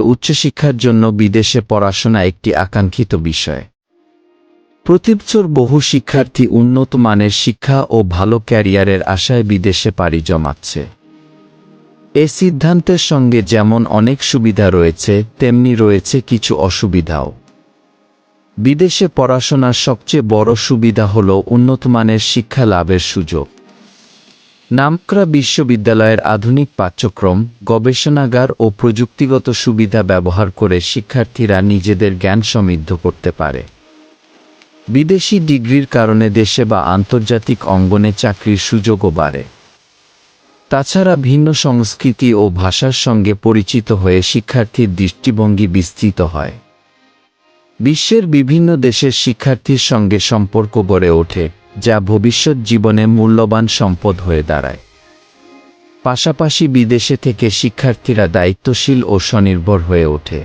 উচ্চশিক্ষার জন্য বিদেশে পড়াশোনা একটি আকাঙ্ক্ষিত বিষয়। প্রতিবছর বহু শিক্ষার্থী উন্নত মানের শিক্ষা ও ভালো ক্যারিয়ারের আশায় বিদেশে পাড়ি জমাচ্ছে। এ সিদ্ধান্তের সঙ্গে যেমন অনেক সুবিধা রয়েছে, তেমনি রয়েছে কিছু অসুবিধাও। বিদেশে পড়াশোনার সবচেয়ে বড় সুবিধা হল উন্নতমানের শিক্ষা লাভের সুযোগ। নামকরা বিশ্ববিদ্যালয়ের আধুনিক পাঠ্যক্রম, গবেষণাগার ও প্রযুক্তিগত সুবিধা ব্যবহার করে শিক্ষার্থীরা নিজেদের জ্ঞান সমৃদ্ধ করতে পারে। বিদেশি ডিগ্রির কারণে দেশে বা আন্তর্জাতিক অঙ্গনে চাকরির সুযোগও বাড়ে। তাছাড়া ভিন্ন সংস্কৃতি ও ভাষার সঙ্গে পরিচিত হয়ে শিক্ষার্থীর দৃষ্টিভঙ্গি বিস্তৃত হয়। বিশ্বের বিভিন্ন দেশের শিক্ষার্থীর সঙ্গে সম্পর্ক গড়ে ওঠে। যা ভবিষ্যৎ জীবনে মূল্যবান সম্পদ হয়ে দাঁড়ায়। পাশাপাশি বিদেশে থেকে শিক্ষার্থীরা দায়িত্বশীল ও স্বনির্ভর হয়ে ওঠে।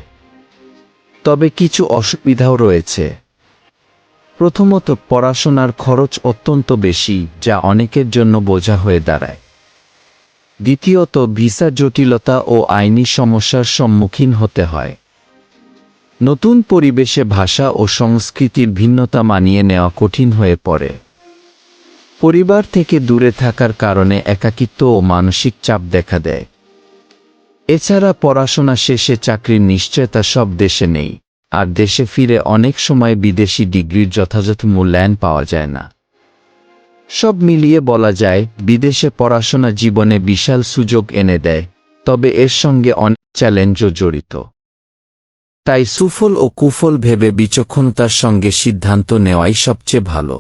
তবে কিছু অসুবিধাও রয়েছে। প্রথমত, পড়াশোনার খরচ অত্যন্ত বেশি, যা অনেকের জন্য বোঝা হয়ে দাঁড়ায়। দ্বিতীয়ত, ভিসা জটিলতা ও আইনি সমস্যার সম্মুখীন হতে হয়। নতুন পরিবেশে ভাষা ও সংস্কৃতির ভিন্নতা মানিয়ে নেওয়া কঠিন হয়ে পড়ে। পরিবার থেকে দূরে থাকার কারণে একাকিত্ব ও মানসিক চাপ দেখা দেয়। এছাড়া পড়াশোনা শেষে চাকরির নিশ্চয়তা সব দেশে নেই, আর দেশে ফিরে অনেক সময় বিদেশি ডিগ্রির যথাযথ মূল্যায়ন পাওয়া যায় না। সব মিলিয়ে বলা যায়, বিদেশে পড়াশোনা জীবনে বিশাল সুযোগ এনে দেয়, তবে এর সঙ্গে অনেক চ্যালেঞ্জও জড়িত। তাই সুফল ও কুফল ভেবে বিচক্ষণতার সঙ্গে সিদ্ধান্ত নেওয়াই সবচেয়ে ভালো।